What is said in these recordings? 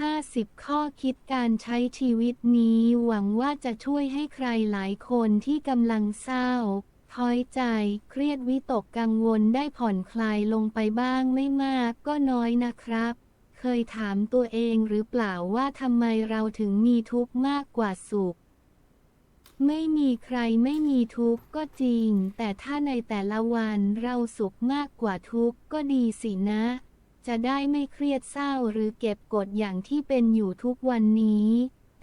50 ข้อคิดการใช้ชีวิตนี้ หวังว่าจะช่วยให้ใครหลายคนที่กำลังเศร้าท้อยใจ เครียดวิตกกังวลได้ผ่อนคลายลงไปบ้างไม่มากก็น้อยนะครับ เคยถามตัวเองหรือเปล่าว่าทำไมเราถึงมีทุกข์มากกว่าสุข ไม่มีใครไม่มีทุกข์ก็จริง แต่ถ้าในแต่ละวันเราสุขมากกว่าทุกข์ก็ดีสินะ จะได้ไม่เครียดเศร้าหรือเก็บกดอย่างที่เป็นอยู่ทุกวันนี้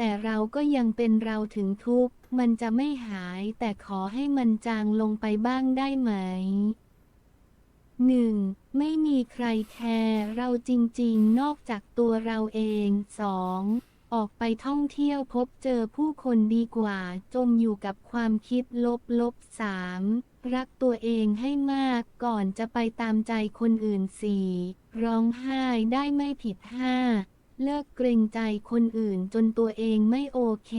แต่เราก็ยังเป็นเราถึงทุกข์ มันจะไม่หายแต่ขอให้มันจางลงไปบ้างได้ไหม 1. ไม่มีใครแคร์เราจริงๆ นอกจากตัวเราเอง 2. ออกไปท่องเที่ยวพบเจอผู้คนดีกว่า จมอยู่กับความคิดลบลบ 3. รักตัวเองให้มากก่อนจะไปตามใจคนอื่น 4. ร้องไห้ได้ไม่ผิด 5. เลิกเกรงใจคนอื่นจนตัวเองไม่โอเค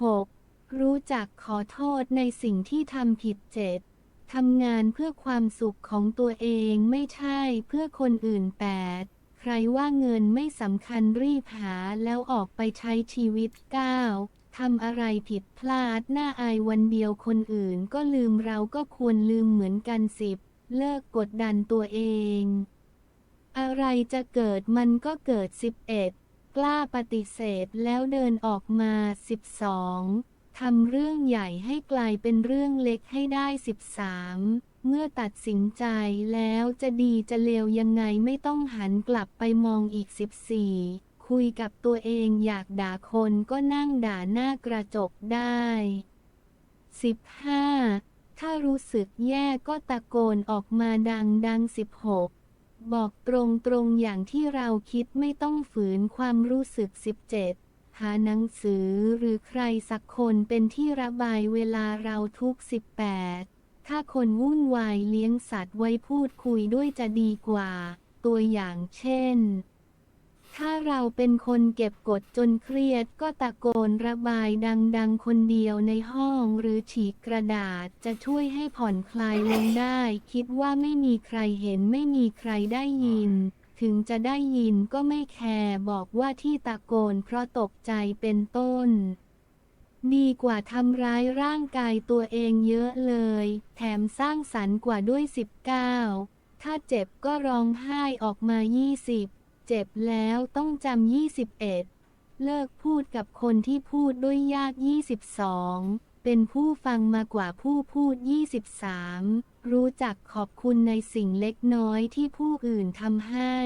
6. รู้จักขอโทษในสิ่งที่ทำผิด 7. ทำงานเพื่อความสุขของตัวเองไม่ใช่เพื่อคนอื่น 8. ใครว่าเงินไม่สำคัญรีบหาแล้วออกไปใช้ชีวิต 9. ทำอะไรผิดพลาดหน้าอายวันเดียวคนอื่นก็ลืมเราก็ควรลืมเหมือนกันสิบ เลิกกดดันตัวเอง อะไรจะเกิดมันก็เกิด 11 กล้าปฏิเสธแล้วเดินออกมา 12 ทำเรื่องใหญ่ให้กลายเป็นเรื่องเล็กให้ได้ 13 เมื่อตัดสินใจแล้วจะดีจะเลวยังไงไม่ต้องหันกลับไปมองอีก 14 คุยกับตัวเองอยากด่าคนก็นั่งด่าหน้ากระจกได้ 15. ถ้ารู้สึกแย่ก็ตะโกนออกมาดังดัง 16 บอกตรงตรงๆอย่างที่เราคิดไม่ต้องฝืนความรู้สึก 17หาหนังสือหรือใครสักคนเป็นที่ระบายเวลาเราทุก 18 ถ้าคนวุ่นวายเลี้ยงสัตว์ไว้พูดคุยด้วยจะดีกว่า ตัวอย่างเช่น ถ้าเราเป็นคนเก็บกดจนเครียดก็ตะโกนระบายดังๆ คนเดียวในห้องหรือฉีกกระดาษจะช่วยให้ผ่อนคลายลงได้ คิดว่าไม่มีใครเห็นไม่มีใครได้ยิน ถึงจะได้ยินก็ไม่แคร์บอกว่าที่ตะโกนเพราะตกใจเป็นต้น ดีกว่าทำร้ายร่างกายตัวเองเยอะเลย แถมสร้างสรรค์กว่าด้วย 19 ถ้าเจ็บก็ร้องไห้ออกมา 20 เจ็บแล้วต้องจำ21เลิกพูดกับคนที่พูดด้วยยาก 22 เป็นผู้ฟังมากว่าผู้พูด 23 รู้จักขอบคุณในสิ่งเล็กน้อยที่ผู้อื่นทำให้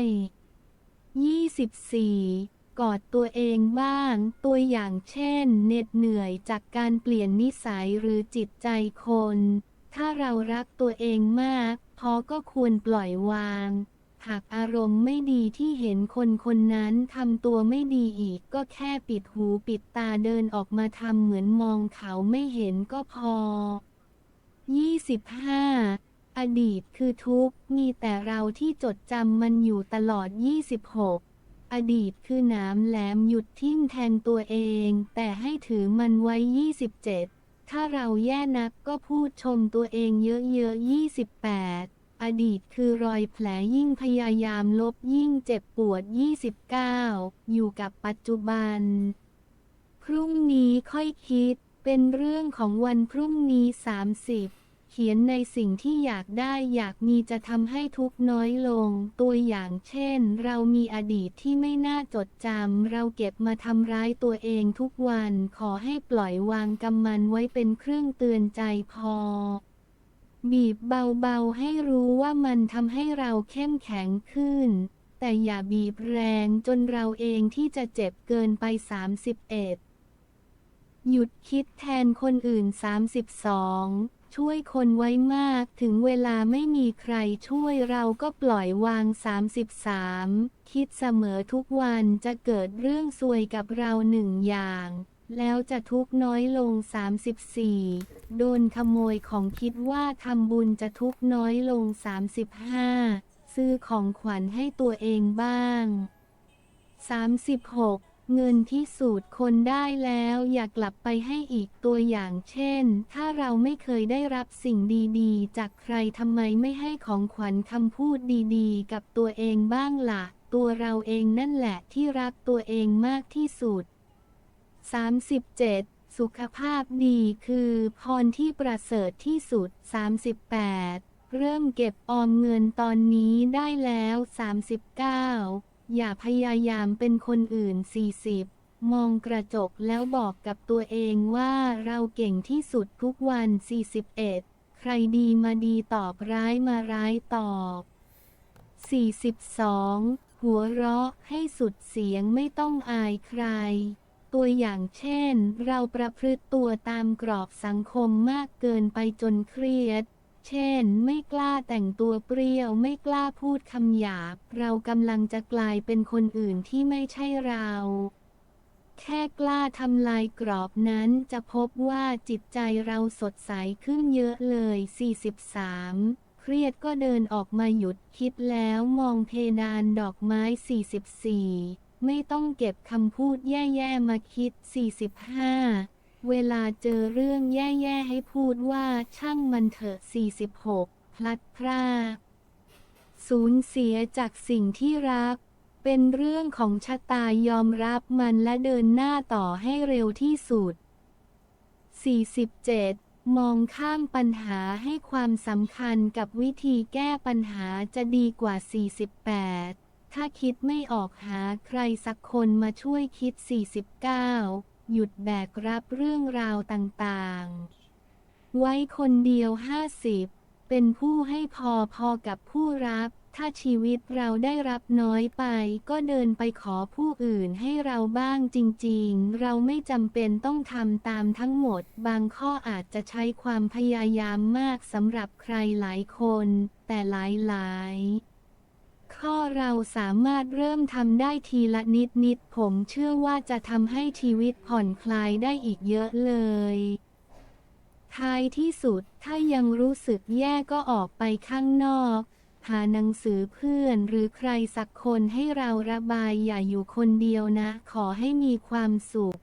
24. กอดตัวเองบ้าง ตัวอย่างเช่นเหน็ดเหนื่อยจากการเปลี่ยนนิสัยหรือจิตใจคน ถ้าเรารักตัวเองมาก พอก็ควรปล่อยวาง หากอารมณ์ไม่ดีที่เห็นคนคนนั้นทำตัวไม่ดีอีกก็แค่ปิดหูปิดตาเดินออกมาทำเหมือนมองเขาไม่เห็นก็พอ 25. อดีตคือทุกข์มีแต่เราที่จดจำมันอยู่ตลอด 26 อดีตคือหน้ำแหลมหยุดทิ่มแทงตัวเอง แต่ให้ถือมันไว้ 27 ถ้าเราแย่นักก็พูดชมตัวเองเยอะๆ28 อดีตคือรอยแผลยิ่งพยายามลบยิ่งเจ็บปวด 29 อยู่กับปัจจุบัน พรุ่งนี้ค่อยคิด เป็นเรื่องของวันพรุ่งนี้ 30 เขียนในสิ่งที่อยากได้อยากมีจะทำให้ทุกน้อยลง ตัวอย่างเช่น เรามีอดีตที่ไม่น่าจดจำ เราเก็บมาทำร้ายตัวเองทุกวัน ขอให้ปล่อยวางกำมันไว้เป็นเครื่องเตือนใจพอ บีบเบาๆ ให้รู้ว่ามันทำให้เราเข้มแข็งขึ้น แต่อย่าบีบแรงจนเราเองที่จะเจ็บเกินไป 31 หยุดคิดแทนคนอื่น 32 ช่วยคนไว้มากถึงเวลาไม่มีใครช่วยเราก็ปล่อยวาง 33 คิดเสมอทุกวันจะเกิดเรื่องซวยกับเราหนึ่งอย่าง แล้วจะทุกน้อยลง 34 โดนขโมยของคิดว่าทำบุญจะทุกน้อยลง 35 ซื้อของขวัญให้ตัวเองบ้าง 36เงินที่สูตรคนได้แล้วอยากลับไปให้อีกตัวอย่างเช่น ถ้าเราไม่เคยได้รับสิ่งดีๆ จากใครทำไมไม่ให้ของขวัญคำพูดดีๆ กับตัวเองบ้างล่ะ ตัวเราเองนั่นแหละที่รักตัวเองมากที่สุด 37 สุขภาพดีคือพรที่ประเสริฐที่สุด 38 เริ่มเก็บออมเงินตอนนี้ได้แล้ว 39 อย่าพยายามเป็นคนอื่น 40 มองกระจกแล้วบอกกับตัวเองว่าเราเก่งที่สุดทุกวัน 41 ใครดีมาดีตอบร้ายมาร้ายตอบ 42 หัวเราะให้สุดเสียงไม่ต้องอายใคร ตัวอย่างเช่น เราประพฤติตัวตามกรอบสังคมมากเกินไปจนเครียด เช่น ไม่กล้าแต่งตัวเปรี้ยว ไม่กล้าพูดคำหยาบ เรากำลังจะกลายเป็นคนอื่นที่ไม่ใช่เราแค่กล้าทำลายกรอบนั้นจะพบว่าจิตใจเราสดใสขึ้นเยอะเลย 43 เครียดก็เดินออกมาหยุดคิดแล้วมองเพดานดอกไม้ 44 ไม่ต้องเก็บคำพูดแย่ๆมาคิด 45 เวลาเจอเรื่องแย่ๆให้พูดว่าช่างมันเถอะ 46 พลัดพรากสูญเสียจากสิ่งที่รัก เป็นเรื่องของชะตายอมรับมันและเดินหน้าต่อให้เร็วที่สุด 47มองข้ามปัญหาให้ความสำคัญกับวิธีแก้ปัญหาจะดีกว่า 48 ถ้าคิดไม่ออกหาใครสักคนมาช่วยคิด 49 หยุดแบกรับเรื่องราวต่างๆ ไว้คนเดียว 50 เป็นผู้ให้พอพอกับผู้รับ ถ้าชีวิตเราได้รับน้อยไป ก็เดินไปขอผู้อื่นให้เราบ้างจริงๆ เราไม่จำเป็นต้องทำตามทั้งหมด บางข้ออาจจะใช้ความพยายามมากสำหรับใครหลายคน แต่หลายๆ เราสามารถเริ่มทำได้ทีละนิดนิดๆผมเชื่อว่าจะทำให้ชีวิตผ่อนคลายได้อีกเยอะเลย ท้ายที่สุดถ้ายังรู้สึกแย่ก็ออกไปข้างนอก หาหนังสือเพื่อนหรือใครสักคนให้เราระบายอย่าอยู่คนเดียวนะ ขอให้มีความสุข